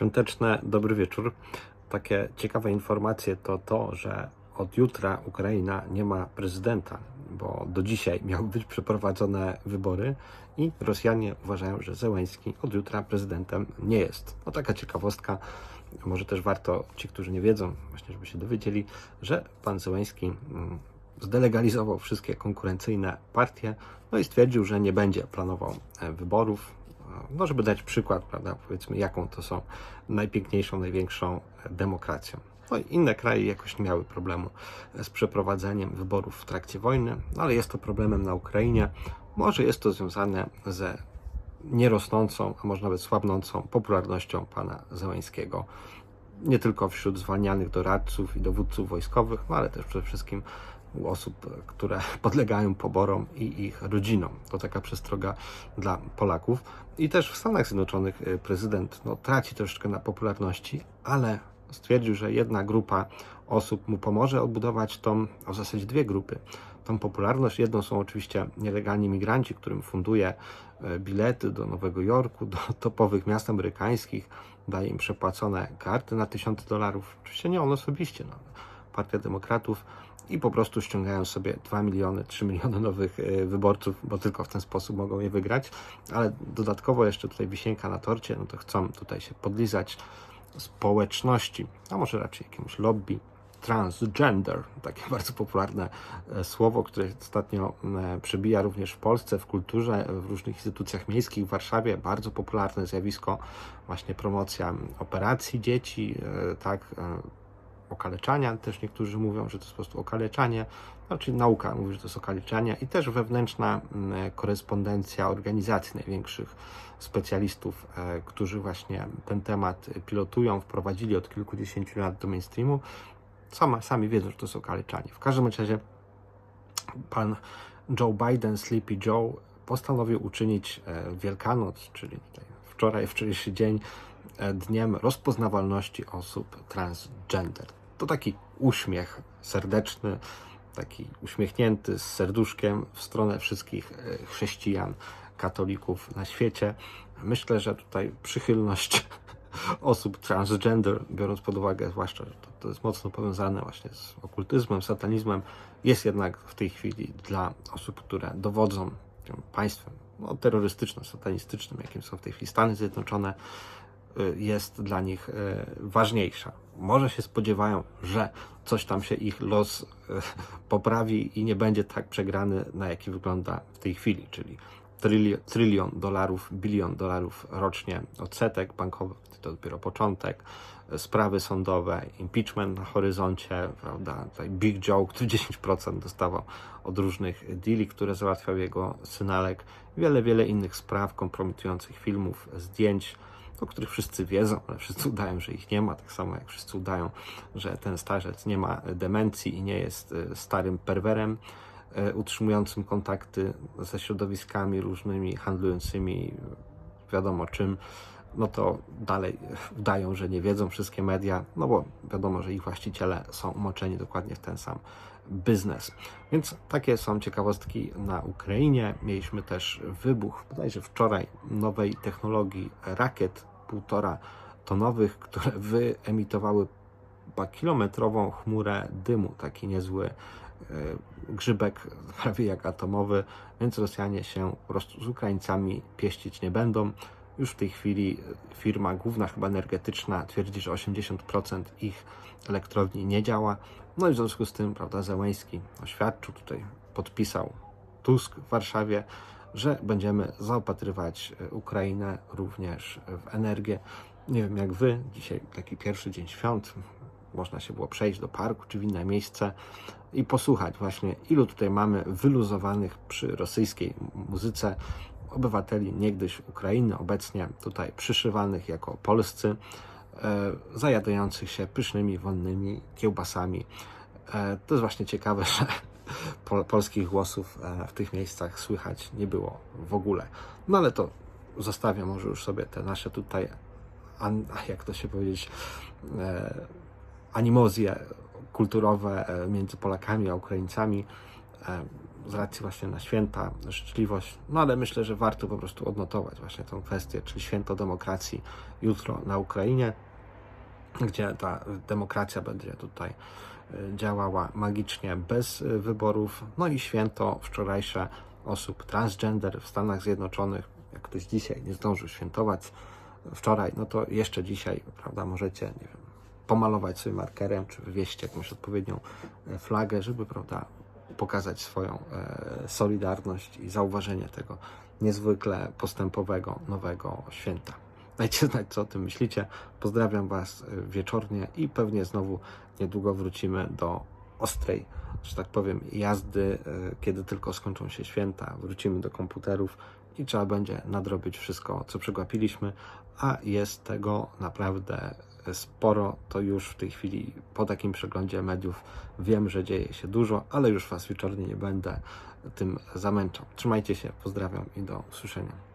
Świąteczne dobry wieczór. Takie ciekawe informacje to to, że od jutra Ukraina nie ma prezydenta, bo do dzisiaj miały być przeprowadzone wybory i Rosjanie uważają, że Zełenski od jutra prezydentem nie jest. No taka ciekawostka. Może też warto, ci, którzy nie wiedzą, właśnie żeby się dowiedzieli, że pan Zełenski mm, zdelegalizował wszystkie konkurencyjne partie, no i stwierdził, że nie będzie planował e, wyborów, no, żeby dać przykład, prawda, powiedzmy, jaką to są najpiękniejszą, największą demokracją. No i inne kraje jakoś nie miały problemu z przeprowadzeniem wyborów w trakcie wojny, no ale jest to problemem na Ukrainie. Może jest to związane ze nierosnącą, a może nawet słabnącą popularnością pana Zełańskiego. Nie tylko wśród zwalnianych doradców i dowódców wojskowych, no ale też przede wszystkim osób, które podlegają poborom i ich rodzinom. To taka przestroga dla Polaków. I też w Stanach Zjednoczonych y, prezydent no, traci troszeczkę na popularności, ale stwierdził, że jedna grupa osób mu pomoże odbudować tą, a w zasadzie dwie grupy, tą popularność. Jedną są oczywiście nielegalni migranci, którym funduje e, bilety do Nowego Jorku, do topowych miast amerykańskich, daje im przepłacone karty na tysiące dolarów. Oczywiście nie on osobiście, no. Partia Demokratów i po prostu ściągają sobie 2 miliony, 3 miliony nowych e, wyborców, bo tylko w ten sposób mogą je wygrać. Ale dodatkowo jeszcze tutaj wisienka na torcie, no to chcą tutaj się podlizać społeczności, a może raczej jakiemuś lobby transgender, takie bardzo popularne e, słowo, które ostatnio e, przebija również w Polsce, w kulturze, w różnych instytucjach miejskich, w Warszawie, bardzo popularne zjawisko, właśnie promocja operacji dzieci, tak, okaleczania, też niektórzy mówią, że to jest po prostu okaleczanie, czyli nauka mówi, że to jest okaleczanie i też wewnętrzna mm, korespondencja organizacji największych specjalistów, e, którzy właśnie ten temat pilotują, wprowadzili od kilkudziesięciu lat do mainstreamu, sami, sami wiedzą, że to jest okaleczanie. W każdym razie pan Joe Biden, Sleepy Joe, postanowił uczynić e, Wielkanoc, czyli wczoraj, wczorajszy dzień, e, dniem rozpoznawalności osób transgender to taki uśmiech serdeczny, taki uśmiechnięty z serduszkiem w stronę wszystkich e, chrześcijan, katolików na świecie. Myślę, że tutaj przychylność osób transgender, biorąc pod uwagę zwłaszcza, że to, to jest mocno powiązane właśnie z okultyzmem, satanizmem, jest jednak w tej chwili dla osób, które dowodzą tym państwem no, terrorystycznym, satanistycznym, jakim są w tej chwili Stany Zjednoczone, Y, jest dla nich y, ważniejsza. Może się spodziewają, że coś tam się ich los y, poprawi i nie będzie tak przegrany, na jaki wygląda w tej chwili, czyli trylion dolarów, bilion dolarów rocznie odsetek bankowych, to dopiero początek, sprawy sądowe, impeachment na horyzoncie, prawda, tutaj Big Joe, który 10% dostawał od różnych deali, które załatwiał jego synalek, wiele, wiele innych spraw kompromitujących filmów, zdjęć, o których wszyscy wiedzą, ale wszyscy udają, że ich nie ma, tak samo jak wszyscy udają, że ten starzec nie ma demencji i nie jest e, starym perwerem e, utrzymującym kontakty ze środowiskami różnymi, handlującymi wiadomo czym, no to dalej udają, że nie wiedzą wszystkie media, no bo wiadomo, że ich właściciele są umoczeni dokładnie w ten sam biznes. Więc takie są ciekawostki na Ukrainie. Mieliśmy też wybuch, bodajże wczoraj, nowej technologii rakiet półtora tonowych, które wyemitowały kilometrową chmurę dymu, taki niezły e, grzybek, prawie jak atomowy, więc Rosjanie się po prostu z Ukraińcami pieścić nie będą. Już w tej chwili firma główna, chyba energetyczna, twierdzi, że 80% ich elektrowni nie działa. No i w związku z tym, prawda, Zełęński oświadczył, tutaj podpisał Tusk w Warszawie, że będziemy zaopatrywać e, Ukrainę również w energię. Nie wiem jak wy, dzisiaj taki pierwszy dzień świąt, można się było przejść do parku czy w inne miejsce i posłuchać właśnie, ilu tutaj mamy wyluzowanych przy rosyjskiej muzyce obywateli niegdyś Ukrainy, obecnie tutaj przyszywanych jako polscy, e, zajadających się pysznymi, wonnymi kiełbasami. E, to jest właśnie ciekawe, że polskich głosów e, w tych miejscach słychać nie było w ogóle. No ale to zostawiam może już sobie te nasze tutaj, jak to się powiedzieć, animozje kulturowe między Polakami a Ukraińcami. Z racji właśnie na święta, życzliwość, no ale myślę, że warto po prostu odnotować właśnie tą kwestię, czyli święto demokracji jutro na Ukrainie, gdzie ta demokracja będzie tutaj y, działała magicznie bez y, wyborów, no i święto wczorajsze osób transgender w Stanach Zjednoczonych, jak ktoś dzisiaj nie zdążył świętować wczoraj, no to jeszcze dzisiaj, prawda, możecie, nie wiem, pomalować sobie markerem, czy wywieźć jakąś odpowiednią e, flagę, żeby, prawda, pokazać swoją e, solidarność i zauważenie tego niezwykle postępowego, nowego święta. Dajcie znać, co o tym myślicie. Pozdrawiam Was e, wieczornie i pewnie znowu niedługo wrócimy do ostrej, że tak powiem, jazdy, e, kiedy tylko skończą się święta. Wrócimy do komputerów i trzeba będzie nadrobić wszystko, co przegapiliśmy, a jest tego naprawdę sporo. To już w tej chwili po takim przeglądzie mediów wiem, że dzieje się dużo, ale już Was wieczornie nie będę tym zamęczał. Trzymajcie się, pozdrawiam i do usłyszenia.